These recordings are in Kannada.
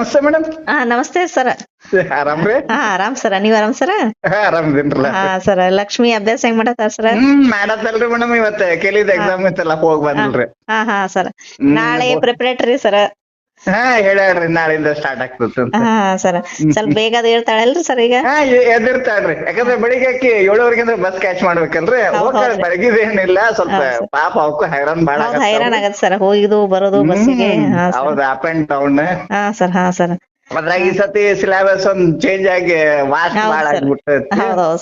ನಮಸ್ತೆ ಮೇಡಮ್. ಹಾ ನಮಸ್ತೆ ಸರ್. ಆರಾಮ್ರಿ ಹಾ ಆರಾಮ್ ಸರ. ನೀವ್ ಆರಾಮ್ ಸರ? ಆರಾಮದಿನ್ರಲ್ಲ ಹಾ ಸರ. ಲಕ್ಷ್ಮಿ ಅಭ್ಯಾಸ ಹೆಂಗ್ ಮಾಡತ್ತಾರ ಸರ? ಹ್ಮ್ ಮಾಡತ್ತಲ್ರಿ ಮೇಡಮ್ ಇವತ್ತ. ಕೇಳಿದ ಎಕ್ಸಾಮ್ ಇತ್ತಲ್ಲ ಹೋಗ್ ಬಂದಿಲ್ರಿ ಹಾ ಹಾ ಸರ. ನಾಳೆ ಪ್ರಿಪರೇಟರಿ ಸರ. ಹಾ ಹೇಳ್ಯಾಳ್ರಿ ನಾಳಿಂದ ಸ್ಟಾರ್ಟ್ ಆಗ್ತದ ಹಾ ಸರ. ಸ್ವಲ್ಪ ಬೇಗ ಅದ್ ಹೇಳ್ತಾಳಲ್ರಿ ಸರ್ ಈಗ? ಹಾ ಎ- ಎದ್ದಿರ್ತಾಳ್ರಿ ಯಾಕಂದ್ರೆ ಬೆಳಿಗ್ಗೆ ಆಕಿ ಏಳುವರೆಗಿಂದ ಬಸ್ ಕ್ಯಾಚ್ ಮಾಡ್ಬೇಕಲ್ರಿ. ಹೋಗ್ತಾಳ. ಬೆಳಗಿದೇನಿಲ್ಲ ಸ್ವಲ್ಪ ಪಾಪ ಅವಕ್ಕೂ ಹೈರಾಣ್ ಬಾಳ ಹೈರಾಣ ಆಗತ್ ಸರ್. ಹೋಗಿದು ಬರೋದು ಬಸ್ಸಿಗೆ ಹೌದ್ ಅಪ್ ಅಂಡ್ ಡೌನ್ ಹಾ ಸರ್ ಹಾ ಸರ್. ಅದ್ರಾಗ ಈ ಸತಿ ಸಿಲೆಬಸ್ ಒಂದ್ ಚೇಂಜ್ ಆಗಿ ವಾಸ್ ಭಾಳ ಬಾಳ. ಆಗ್ಬಿಟ್ಟೈತಿ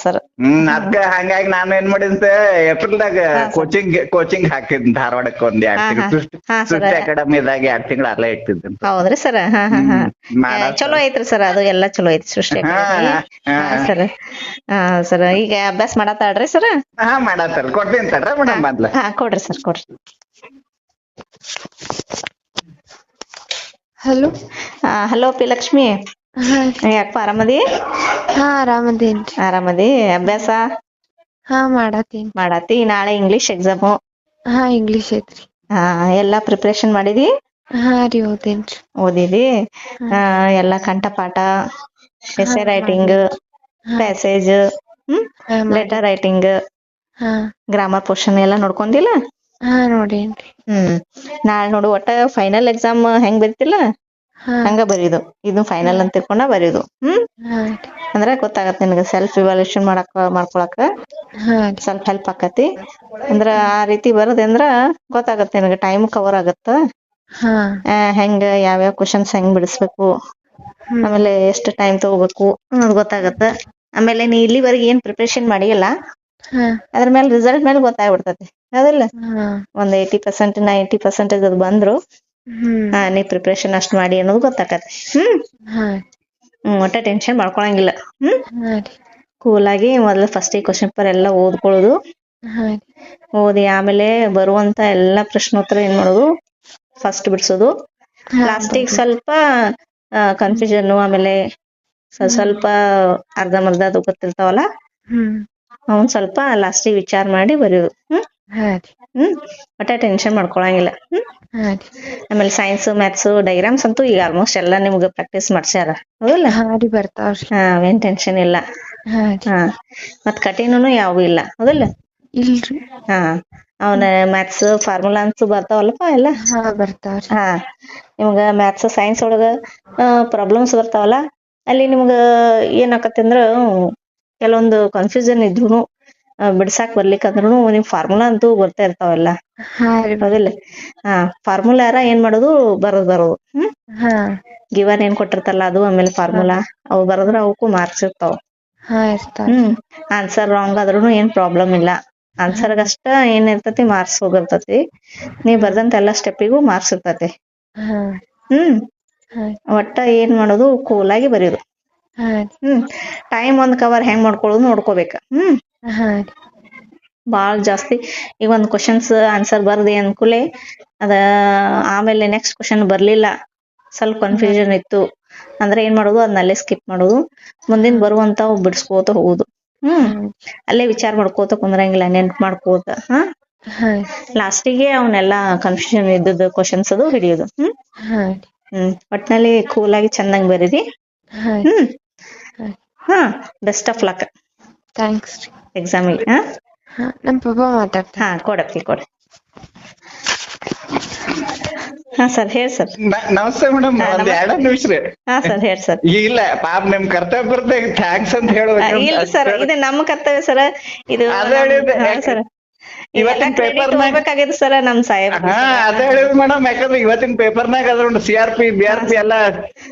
ಸರ್. ಹ್ಮ್ ಅದ್ಕ ಹಂಗಾಗಿ ನಾನು ಏನ್ ಮಾಡಿದ್ದೆ ಏಪ್ರಿಲ್ದಾಗ. ಕೋಚಿಂಗ್ ಕೋಚಿಂಗ್ ಹಾಕಿದ್ ಧಾರವಾಡಕ್ಕೆ ಒಂದ್ ಎರಡ್ ತಿಂಗಳು. ಸೃಷ್ಟಿ. ಅಕಾಡೆಮಿದಾಗ ಎರಡ್ ತಿಂಗಳು ಅಲ್ಲೇ ಇಟ್ಟಿದ್ದೆ ಹೌದ್ರಿ ಸರ್. ಚಲೋ ಐತ್ರಿ ಸರ್ ಅದು ಎಲ್ಲಾ ಚಲೋ ಐತಿ ಸೃಷ್ಟಿ. ಸರ್. ಹಾ ಸರ್ ಈಗ ಅಭ್ಯಾಸ ಮಾಡತ್ತಾಳ್ರಿ ಸರ್? ಹಾ ಮಾಡತ್ತಾರ ಕೊಡ್ತೀನಿ ತಡ್ರ ಮೇಡಮ್ ಮೊದ್ಲ ಹಾ ಕೊಡ್ರಿ ಸರ್ ಕೊಡ್ರಿ. ಹಲೋ? Hello P Lakshmi. ಯಾಕಪ್ಪ ಆರಾಮದಿ? ಹಾ ಆರಾಮದೇನ್ರಿ ಆರಾಮದಿ? ಅಭ್ಯಾಸ? ಹಾ ಮಾಡತ್ತೇನ್. ಮಾಡಾತಿ ನಾಳೆ ಇಂಗ್ಲಿಷ್ ಎಕ್ಸಾಮು ಹಾ ಇಂಗ್ಲಿಷ್ ಐತ್ರಿ ಹಾ ಎಲ್ಲಾ ಪ್ರಿಪರೇಷನ್ ಮಾಡಿದಿ? ಹಾ ರೀ ಓದೇನ್ರಿ ಓದಿದಿ? ಆ, ಎಲ್ಲಾ ಕಂಠಪಾಠ ಎಸ್ಸೆ ರೈಟಿಂಗ್ ಪ್ಯಾಸೇಜ್ ಹ್ಮ್ ಹಾ ಮಾಡಿ- ಲೆಟರ್ ರೈಟಿಂಗ್ ಹಾ. ಗ್ರಾಮರ್ ಪೋರ್ಷನ್ ಎಲ್ಲಾ ನೋಡ್ಕೊಂಡಿಲ್ಲ? ಹಾ ನೋಡೇನ್ರಿ ಹ್ಮ್. ನಾಳೆ ನೋಡು ಒಟ್ಟ ಫೈನಲ್ ಎಕ್ಸಾಮ್ ಹೆಂಗ್ ಬರಿತಿಲ್ಲ? ಹಂಗ ಬರೀದು ಇದು ಫೈನಲ್ ಅಂತ ತಿಳ್ಕೊಂಡ ಬರೀದು ಹ್ಮ್? ಅಂದ್ರ ಗೊತ್ತಾಗತ್ತೆ ನಿನಗೆ ಸೆಲ್ಫ್ ಇವಾಲ್ಯೂಷನ್ ಮಾಡಕ್ ಮಾಡ್ಕೊಳಕ. ಸ್ವಲ್ಪ ಹೆಲ್ಪ್ ಆಕತಿ. ಅಂದ್ರ ಆ ರೀತಿ ಬರದೆ ಅಂದ್ರ ಗೊತ್ತಾಗತ್ತೆ ನಿನಗ ಟೈಮ್ ಕವರ್ ಆಗತ್ತ? ಹಾ. ಹೆಂಗ ಯಾವ್ಯಾವ ಕ್ವಶನ್ಸ್ ಹೆಂಗ್ ಬಿಡಿಸ್ಬೇಕು. ಆಮೇಲೆ ಎಷ್ಟು ಟೈಮ್ ತಗೋಬೇಕು ಅನ್ನೋದು ಗೊತ್ತಾಗತ್ತ. ಆಮೇಲೆ ನೀ ಇಲ್ಲಿವರೆಗೆ ಏನ್ ಪ್ರಿಪರೇಷನ್ ಮಾಡಿಯಲ್ಲ ಅದ್ರ ಮೇಲೆ ರಿಸಲ್ಟ್ ಮೇಲೆ ಗೊತ್ತಾಗ್ಬಿಡ್ತತಿ. ಹೌದಿಲ್ಲ? ಒಂದ್ ಏಯ್ಟಿ ಪರ್ಸೆಂಟ್ ನೈಂಟಿ ಪರ್ಸೆಂಟೇಜ್ ಅದು ಬಂದ್ರು. ಹಾ ಆ, ನೀ ಪ್ರಿಪರೇಷನ್ ಅಷ್ಟ್ ಮಾಡಿ ಅನ್ನೋದು ಗೊತ್ತಾಕತಿ ಹ್ಮ್. ಹ್ಮ್ ಒಟ್ಟ ಟೆನ್ಷನ್ ಮಾಡ್ಕೊಳಂಗಿಲ್ಲ. ಹ್ಮ್. ಕೂಲ್ ಆಗಿ ಮೊದಲು ಫಸ್ಟ್ ಕ್ವಶನ್ ಪೇಪರ್ ಎಲ್ಲಾ ಓದ್ಕೊಳ್ಳೋದು. ಓದಿ ಆಮೇಲೆ ಬರುವಂತ ಎಲ್ಲಾ ಪ್ರಶ್ನೋತ್ತರ ಏನ್ ಮಾಡೋದು? ಫಸ್ಟ್ ಬಿಡ್ಸೋದು. ಲಾಸ್ಟಿಗೆ ಸ್ವಲ್ಪ ಕನ್ಫ್ಯೂಷನ್ ಆಮೇಲೆ ಸ್ವಲ್ಪ ಸ್ವಲ್ಪ ಅರ್ಧಂಬರ್ಧ ಅದು ಗೊತ್ತಿರ್ತಾವಲ್ಲ? ಅವನ್ ಸ್ವಲ್ಪ ಲಾಸ್ಟಿಗೆ ವಿಚಾರ ಮಾಡಿ ಬರೆಯೋದು. ಹ್ಮ್? ಹ್ಮ್? ಒಟ್ಟ ಟೆನ್ಷನ್ ಮಾಡ್ಕೊಳಂಗಿಲ್ಲ. ಹ್ಮ್? ಆಮೇಲೆ ಸೈನ್ಸ್ ಮ್ಯಾಥ್ಸ್ ಡೈಗ್ರಾಮ್ಸ್ ಅಂತೂ ಈಗ ಆಲ್ಮೋಸ್ಟ್ ಎಲ್ಲಾ ನಿಮ್ಗ ಪ್ರಾಕ್ಟೀಸ್ ಮಾಡ್ಸ್ಯಾರ. ಹೌದಲ್ಲ? ಹಾ ಅವೇನ್ ಟೆನ್ಷನ್ ಇಲ್ಲ. ಹಾ. ಮತ್ ಕಠಿಣನು ಯಾವು ಇಲ್ಲ. ಹೌದಲ್ಲ? ಇಲ್ರಿ. ಹಾ. ಅವನ ಮ್ಯಾಥ್ಸ್ ಫಾರ್ಮುಲಾನ್ಸ್ ಅಂತೂ ಬರ್ತಾವಲ್ಲಪ್ಪ ಎಲ್ಲ? ಬರ್ತಾವ್ರಿ. ಹಾ. ನಿಮ್ಗ ಮ್ಯಾಥ್ಸ್ ಸೈನ್ಸ್ ಒಳಗ ಪ್ರಾಬ್ಲಮ್ಸ್ ಬರ್ತಾವಲ್ಲ? ಅಲ್ಲಿ ನಿಮ್ಗ ಏನಾಕತ್ತಂದ್ರ ಕೆಲವೊಂದು ಕನ್ಫ್ಯೂಷನ್ ಇದ್ರುನು ಆ, ಬಿಡ್ಸಾಕ್ ಬರ್ಲಿಕ್ಕಂದ್ರೂ ನಿಮ್ ಫಾರ್ಮುಲಾ ಅಂತೂ ಬರ್ತಾ ಇರ್ತಾವಲ್ಲ? ಹೌದಿಲ್ಲ? ಹಾ ಫಾರ್ಮುಲಾರ ಏನ್ ಮಾಡೋದು? ಬರೋದ್ ಬರೋದು. ಹ್ಮ್? ಗಿವನ್ ಏನ್ ಕೊಟ್ಟಿರ್ತಲ್ಲ ಅದು ಆಮೇಲೆ ಫಾರ್ಮುಲಾ ಅವು ಬರದ್ರ ಅವಕ್ಕೂ ಮಾರ್ಕ್ಸ್ ಇರ್ತಾವ. ಹ್ಮ್. ಆನ್ಸರ್ ರಾಂಗ್ ಆದ್ರೂ ಏನ್ ಪ್ರಾಬ್ಲಮ್ ಇಲ್ಲ. ಆನ್ಸರ್ ಅಷ್ಟ ಏನ್ ಇರ್ತತಿ ಮಾರ್ಕ್ಸ್ ಹೋಗಿರ್ತತಿ. ನೀ ಬರ್ದಂತ ಎಲ್ಲಾ ಸ್ಟೆಪ್ಪಿಗೂ ಮಾರ್ಕ್ಸ್ ಇರ್ತತಿ. ಹ್ಮ್? ಒಟ್ಟ ಏನ್ ಮಾಡೋದು? ಕೂಲ್ ಆಗಿ ಬರೆಯೋದು. ಹಾ ರೀ ಹ್ಮ್. ಟೈಮ್ ಒಂದ್ ಕವರ್ ಹೆಂಗ್ ಮಾಡ್ಕೊಳ್ಳೋದು ನೋಡ್ಕೋಬೇಕ. ಹ್ಮ್. ಹಾ ರೀ ಬಾಳ್ ಜಾಸ್ತಿ. ಈಗ ಒಂದ್ ಕ್ವಶನ್ಸ್ ಆನ್ಸರ್ ಬರ್ದಿ ಅನ್ಕೂಲೆ ಅದ ಆಮೇಲೆ ನೆಕ್ಸ್ಟ್ ಕ್ವಶನ್ ಬರ್ಲಿಲ್ಲ. ಸ್ವಲ್ಪ ಕನ್ಫ್ಯೂಷನ್ ಇತ್ತು. ಅಂದ್ರೆ ಏನ್ ಮಾಡೋದು? ಅದನ್ನಲ್ಲೇ ಸ್ಕಿಪ್ ಮಾಡೋದು. ಮುಂದಿನ ಬರುವಂತಾವ್ ಬಿಡಿಸ್ಕೋತ ಹೋಗುದು. ಹ್ಮ್. ಅಲ್ಲೇ ವಿಚಾರ ಮಾಡ್ಕೋತ ಕುಂದ್ರಂಗಿಲ್ಲ ನೆನ್ಪ್ ಮಾಡ್ಕೋತ. ಹಾ? ಹಾ ಲಾಸ್ಟಿಗೆ ಅವನ್ನೆಲ್ಲಾ ಕನ್ಫ್ಯೂಷನ್ ಇದ್ದದ್ದು ಕ್ವಶನ್ಸ್ ಅದು ಹಿಡಿಯೋದು. ಹ್ಮ್? ಹಾ ಹ್ಮ್. ಒಟ್ನಲ್ಲಿ ಕೂಲ್ ಆಗಿ ಚಂದಂಗ್ ಬರೀರಿ ಹಾ ಹ್ಮ್. ಹಾ ಹಾ ಬೆಸ್ಟ್ ಆಫ್ ಲಕ್ ಥ್ಯಾಂಕ್ಸ್ ರೀ ಎಕ್ಸಾಮಿಗೆ ಹಾ? ಹಾ ನಮ್ ಪಪ್ಪ ಮಾತಾಡ್ತಾರೆ ಹಾ ಕೊಡಪ್ಪಿ ಕೊಡ. ಹಾ ಸರ್ ಹೇಳಿ ಸರ್. ನಮಸ್ತೆ ಮೇಡಮ್ ಹಾ, ಒಂದ್. ಎರಡ ನಿಮಿಷ ರೀ. ಹಾ ಸರ್ ಹೇಳಿ ಸರ್. ಇಲ್ಲ ಪಾಪ ನಿಮ್ ಕರ್ತವ್ಯ ಥ್ಯಾಂಕ್ಸ್ ಅಂತ ಹೇಳ್ಬೇಕು. ಇಲ್ಲ ಸರ್ ಇದು ನಮ್ಮ ಕರ್ತವ್ಯ ಸರ್. ಇದು ಅದೇ ಸರ್. ಇವತ್ತಿನ ಪೇಪರ್ ಸರ್ ನಮ್ ಸಾಹೇಬ್ ಹಾ ಅದೇ ಹೇಳಿದ್ ಮೇಡಮ್ ಯಾಕಂದ್ರೆ ಇವತ್ತಿನ ಪೇಪರ್ನಾಗ ಅದ್ರ C R P B R P ಎಲ್ಲ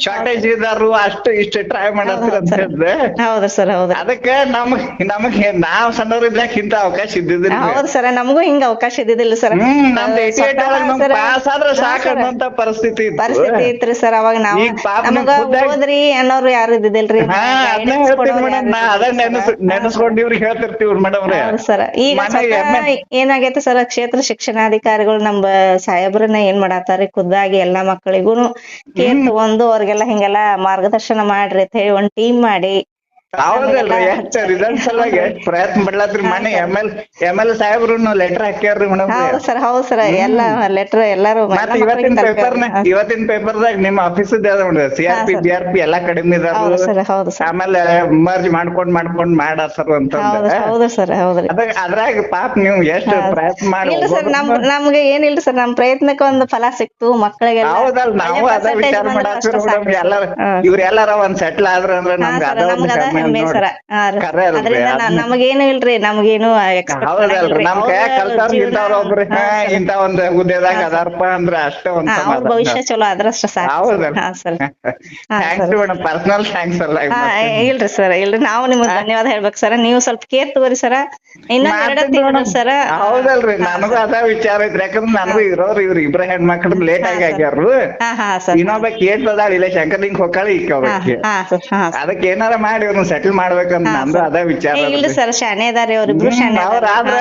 ಶಾರ್ಟೇಜ್ ಇದಾರು ಅಷ್ಟು ಇಷ್ಟು ಟ್ರೈ ಮಾಡತ್ತೀರ ಅಂತ ಹೇಳಿದ್ರೆ. ಹೌದು ಸರ್ ಹೌದು. ಅದಕ್ಕೆ ನಮಗ್ ನಮಗ್ ನಾವ್ ಸಣ್ಣವ್ರಿದ್ದಾಗ ಇಂತ ಅವಕಾಶ ಇದ್ದಿದ್ದಿಲ್ಲ ಹೌದು ಸರ್ ನಮಗೂ ಹಿಂಗ ಅವಕಾಶ ಇದ್ದಿದ್ದಿಲ್ಲ ಸರ್. ನಮ್ದು ಏಟಿ ಏಟ್ ಒಳಗ್ ಪಾಸ್ ಆದ್ರೆ ಸಾಕು ಸಾಕ್ ಅನ್ನೋಂತ ಪರಿಸ್ಥಿತಿ ಪರಿಸ್ಥಿತಿ ಇತ್ರಿ ಸರ್ ಅವಾಗ ನಾವು ನಮಗ ನಿಮ್ ಓದ್ರಿ ಅನ್ನೋರು ಯಾರು ಇದ್ದಿದ್ದಿಲ್ರಿ ಅದನ್ನ ನೆನಸ್ sir. ಇವ್ರಿಗೆ ಹೇಳ್ತಿರ್ತೀವ್ರಿ ಮೇಡಮ್ ರೇ ಹೌದು ಸರ್. ಈಗ ಏನಾಗೈತೆ ಸರ್ ಕ್ಷೇತ್ರ ಶಿಕ್ಷಣಾಧಿಕಾರಿಗಳು ನಮ್ಮ ಸಾಹೇಬ್ರನ್ನ ಏನ್ ಮಾಡಾತಾರಿ ಖುದ್ದಾಗಿ ಎಲ್ಲಾ ಮಕ್ಕಳಿಗೂನು ಕೇರ್ ತಗೊಂಡು ಅವ್ರಿಗೆಲ್ಲ ಹಿಂಗೆಲ್ಲಾ ಮಾರ್ಗದರ್ಶನ ಮಾಡ್ರಿ ಅಂತ ಹೇಳಿ ಒಂದ್ ಟೀಮ್ ಮಾಡಿ ಹೌದಲ್ರಿ ಎಷ್ಟ್ ರಿಸಲ್ಟ್ ಸಲುವಾಗಿ ಪ್ರಯತ್ನ ಮಾಡ್ಲಾತ್ರಿ ಮನೆ ಎಂ ಎಲ್ ಎಂ ಎಲ್ ಸಾಹೇಬ್ರು ಲೆಟರ್ ಹಾಕ್ಯಾರ್ರಿ ಮೇಡಮ್ ಹೌದು ಸರ್ ಹೌದು ಸರ್ ಎಲ್ಲ ಲೆಟರ್ ಎಲ್ಲಾರು ಎಲ್ಲ ಮತ್ತ್ ಇವತ್ತಿನ ಪೇಪರ್ ದಾಗ ಇವತ್ತಿನ ಪೇಪರ್ದಾಗ ನಿಮ್ಮ office C R P B R P ಎಲ್ಲಾ ಕಡಿಮೆ ಹೌದು ಸರ್ ಹೌದು ಸರ್ ಆಮೇಲೆ ಮರ್ಜ್ ಮಾಡ್ಕೊಂಡ್ ಮಾಡ್ಕೊಂಡ್ ಮಾಡಾತಾರ ಅಂತ ಹೌದು ಸರ್ ಹೌದ್ರಿ ಅದ್ರಾಗ ಪಾಪ ನೀವು ಎಷ್ಟು ಪ್ರಯತ್ನ ಮಾಡಿ ಇಲ್ಲ ಸರ್ ನಮ್ ನಮ್ಗೆ ಏನಿಲ್ಲ ಸರ್ ನಮ್ ಪ್ರಯತ್ನಕ್ಕೆ ಒಂದು ಫಲ ಸಿಕ್ತು ಮಕ್ಕಳಿಗೆಲ್ಲ ಹೌದಲ್ ನಾವು ಅದ ವಿಚಾರ ಮಾಡಾತಿರ ಮೇಡಮ್. ಎಲ್ಲಾರ. ಇವ್ರ ಎಲ್ಲಾರ ಒಂದ್ ಸೆಟ್ಲ್ ಆದ್ರ ಅಂದ್ರೆ ನಮ್ಗೆ ಅದ ಹೆಮ್ಮೆ ಸರ ಅದ್ರಿಂದ ನಮಗೇನು ಇಲ್ರಿ ನಮಗೇನು ಇಂತ. ಒಂದ್ ಹುದ್ದೆದಾಗ ಅದಾರಪ್ಪ ಅಂದ್ರ ಅಷ್ಟೇ ಒಂದ್ ಅವ್ರ ಭವಿಷ್ಯ ಚಲೋ ಆದ್ರಷ್ಟ ಸರ್. ಪರ್ಸನಲ್ ಥ್ಯಾಂಕ್ಸ್ ಅಲ್ಲ ಇಲ್ರಿ ಸರ್ ಇಲ್ರಿ. ನಾವು ನಿಮ್ಗೆ ಧನ್ಯವಾದ ಹೇಳ್ಬೇಕು ಸರ್. ನೀವು ಸ್ವಲ್ಪ ಕೇರ್ ತಗೋರಿ ಸರ್. ಇನ್ನ ಎರಡ ಸರ್. ಹೌದಲ್ರಿ ನನಗೂ ಅದ ವಿಚಾರ ಐತ್ರಿ ಯಾಕಂದ್ರ ನನಗೂ ಇರೋರು ಇವ್ರ ಇಬ್ರ ಹೆಣ್ಮಕ್ಳು ಲೇಟ್ ಆಗಿ ಆಗ್ಯಾರು ಇನ್ನೊಬ್ಬ ಕೇಳ್ತದಾಳ ಇಲ್ಲ ಶಂಕರ್ ಹಿಂಗ್ ಈಗ ಇಕ್ಕ ಅದಕ್ಕೆ ಏನಾರ ಮಾಡಿ ಇವ್ರನ್ನ ಸೆಟಲ್ ಮಾಡ್ಬೇಕಂತ ನಂದು ಅದ ವಿಚಾರ ಇಲ್ರಿ ಅದ್ರಿ. ಸರ್ ಶಾನೆ ಅದಾರಿ ಅವ್ರಿಬ್ರು ಶಾನೆ ಅವ್ರ್ ಆದ್ರೆ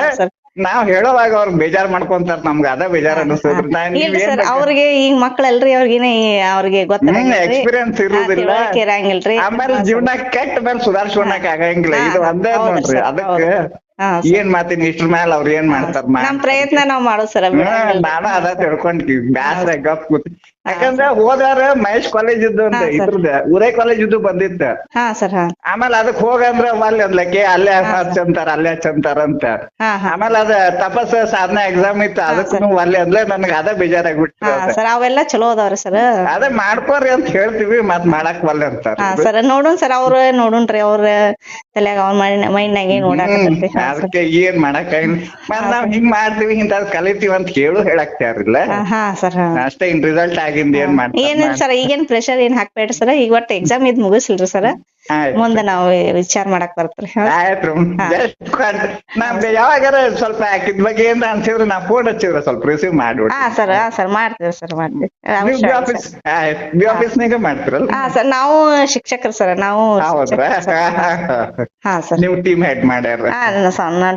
ನಾವ್ ಹೇಳೋವಾಗ ಅವ್ರ ಬೇಜಾರ್ ಮಾಡ್ಕೊಂತಾರ ನಮ್ಗ ಅದ ಬೇಜಾರ್ ಅನಿಸ್ತದ್ರಿ ಇಲ್ಲ ಇಲ್ರಿ ಸರ್ ಅವ್ರಿಗೆ ಈಗ ಮಕ್ಳಲ್ರಿ ಅವ್ರಿಗೇನೆ ಅವ್ರಿಗೆ ಗೊತ್ತಿಲ್ಲ ಎಕ್ಸ್ಪೀರಿಯನ್ಸ್ ತಿಳುವಳಿಕೆ ಇರಂಗಿಲ್ರಿ. ಆಮೇಲೆ ಜೀವನ ಕೆಟ್ಟ ಮೇಲೆ ಸುಧಾರಿಸ್ಕೊಳಕ್ ಆಗಂಗಿಲ್ಲ. ಇದು ಒಂದೇ ನೋಡ್ರಿ. ಅದಕ್ಕೆ. ಏನ್ ಮಾತಿನ ಇಷ್ಟ್ರ ಮೇಲೆ ಅವ್ರ ಏನ್ ಮಾಡ್ತಾರ? ನಮ್ ಪ್ರಯತ್ನ ನಾವ್ ಮಾಡೋ ಸರ್ ನಾನು ಅದ ತಿಳ್ಕೊಂಡ್ ಬ್ಯಾಸ್ರ ಗಪ್ ಕೂತ್ ಯಾಕಂದ್ರೆ ಹೋದಾರ ಮಹೇಶ್ ಕಾಲೇಜ್ ಇದ್ದು ಅಂತ ಇದ್ರದ ಊರೇ ಉರೇ ಕಾಲೇಜ್ ಇದ್ದು ಬಂದಿತ್ತ. ಆಮೇಲೆ ಅದಕ್ ಹೋಗಂದ್ರ ಅಲ್ಲಿ ಅಂದ್ಲಕ್ಕೆ ಅಲ್ಲೇ ಹಚ್ಚಂತಾರ ಅಲ್ಲೇ ಹಚ್ಚಂತಾರ ಅಂತ. ಆಮೇಲೆ ಅದ ತಪಸ್ ಸಾಧನೆ ಎಕ್ಸಾಮ್ ಇತ್ತು ಅದಕ್ಕೂ ಅಲ್ಲಿ ಅಂದ್ಲೆ ನನ್ಗ ಅದ ಬೇಜಾರಾಗ್ಬಿಟ್ಟು ಅವೆಲ್ಲ ಚಲೋ ಅದಾವ್ರಿ ಸರ್. ಅದೇ ಮಾಡ್ಕೋರಿ ಅಂತ ಹೇಳ್ತೀವಿ ಮತ್ ಮಾಡಾಕ್ ಬಲ್ಲ ಅಂತಾರ ಸರ್ ನೋಡೋಣ ಸರ್ ಅವ್ರ ನೋಡೋಣ್ರಿ ಅವ್ರ ತಲೆಯಾಗ ಅವ್ರ ಮೈಂಡ್ ಮೈಂಡ್ನಾಗ ಏನ್ ಓಡಾಕತ್ತೈತಿ ಸರ್. ಅದಕ್ಕೆ ಏನ್ ಮಾಡಕ್ ಮತ್ ನಾವ್ ಹಿಂಗ್ ಮಾಡ್ತೀವಿ ಹಿಂತಾದ್ ಕಲಿತೀವಿ ಅಂತ ಹೇಳು ಹೇಳಕ್ ತಯಾರಿಲ್ಲ. ಹಾ, ಹಾ ಸರ್ ಹಾ. ಅಷ್ಟೇ ಇನ್ ರಿಸಲ್ಟ್ ಆಗಿಂದ ಏನ್ ಸರ್ ಈಗೇನ್ ಪ್ರೆಷರ್ ಏನ್ ಹಾಕ್ಬೇಡ್ರಿ ಸರ್? ಈಗ ಒಟ್ಟ ಎಕ್ಸಾಮ್ ಇದ್ ಮುಗಿಸಿಲ್ರಿ ಸರ್. ಮುಂದೆ ನಾವು ವಿಚಾರ ಮಾಡಕ್ ಬರ್ತ್ರಿ ಆಯ್ತು ನಮ್ಗೆ ಯಾವಾಗಾರ ಸ್ವಲ್ಪ ಇದ್ ಬಗ್ಗೆ ಏನ್ ಅನ್ಸಿದ್ರೆ ನಾ ಫೋನ್ ಹಚ್ಚಿದ್ರ ಸ್ವಲ್ಪ ರಿಸೀವ್ ಮಾಡ್ಬಿಡಿ ಹಾ ಸರ್ ಹಾ ಸರ್ ಮಾಡ್ತೀವಿ ಸರ್ ಮಾಡ್ತೀವಿ. ಬಿ ಆಫೀಸ್ ಆಫೀಸ್ನಾಗ ಮಾಡ್ತಿರಲ್ಲ? ಹಾ ಸರ್ ನಾವು ಶಿಕ್ಷಕರು ಸರ್ ನಾವು. ಹಾ ಸರ್. ನೀವು ಟೀಮ್ ಹೆಡ್ ಮಾಡ್ಯಾರ. ಹಾ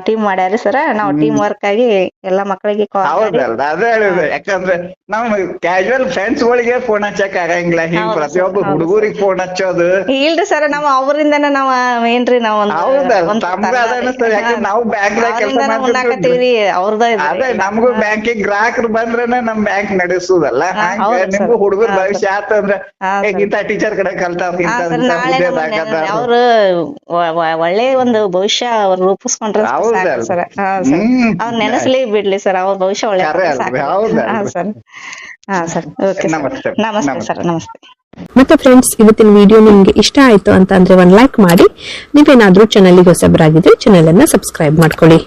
ಟೀಮ್ ಮಾಡ್ಯಾರಿ ಸರ್ ನಾವು ಟೀಮ್ ವರ್ಕ್ ಆಗಿ ಎಲ್ಲಾ ಮಕ್ಕಳಿಗೆ ಹೌದಲ್ದ ಅದೇ ಹೇಳಿದೆ ಯಾಕಂದ್ರೆ ನಾವು ಕ್ಯಾಶುವಲ್ ಫ್ರೆಂಡ್ಸ್ ಗಳಿಗೆ ಫೋನ್ ಹಚ್ಚಕ್ ಆಗಂಗಿಲ್ಲ. ಹಿಂಗ್ ಪ್ರತಿಯೊಬ್ಬ ಹುಡುಗರಿಗೆ ಫೋನ್ ಹಚ್ಚೋದು. ಇಲ್ರಿ ಸರ್ ನಾವು ಅವರಿಂದನ ನಾವ್ ಏನ್ರಿ ನಾವ್ ನಾವು ಬ್ಯಾಂಕ್ ಕೆಲಸ ಅವ್ರದ ಅದೇ ನಮಗೂ ಬ್ಯಾಂಕಿಗೆ ಗ್ರಾಹಕರು ಬಂದ್ರೇನೆ ನಮ್ ಬ್ಯಾಂಕ್ ನಡೆಸುದಲ್ಲ. ನಿಮ್ಗೂ ಹುಡುಗರ ಭವಿಷ್ಯ ಆತಂದ್ರ ಇಂತ. ಟೀಚರ್ ಕಡೆ ಕಲ್ತಾರ ಅವ್ರ. ಒಳ್ಳೆ ಒಂದು ಭವಿಷ್ಯ ಅವ್ರು ರೂಪಿಸ್ಕೊಂಡ್ರೆ. ಸರ್. ಅವ್ರ ನೆನೆಸ್ಲಿ ಬಿಡ್ಲಿ ಸರ್. ಅವ್ರ ಭವಿಷ್ಯ ಒಳ್ಳೆ ಸರ್. ಹಾ ಸರ್. ಓಕೆ ನಮಸ್ತೆ. ನಮಸ್ತೆ ನಮಸ್ತೆ. ಸರ್. ನಮಸ್ತೆ. ಮತ್ತೆ ಫ್ರೆಂಡ್ಸ್ ಇವತ್ತಿನ ವಿಡಿಯೋ ನಿಮ್ಗೆ ಇಷ್ಟ ಆಯ್ತು ಅಂತ ಅಂದ್ರೆ ಒಂದ್ ಲೈಕ್ ಮಾಡಿ. ನೀವೇನಾದ್ರೂ ಚಾನಲ್ಗೆ ಹೊಸಬರಾಗಿದ್ರೆ ಚಾನಲ್ ಅನ್ನ ಸಬ್ಸ್ಕ್ರೈಬ್ ಮಾಡ್ಕೊಳ್ಳಿ.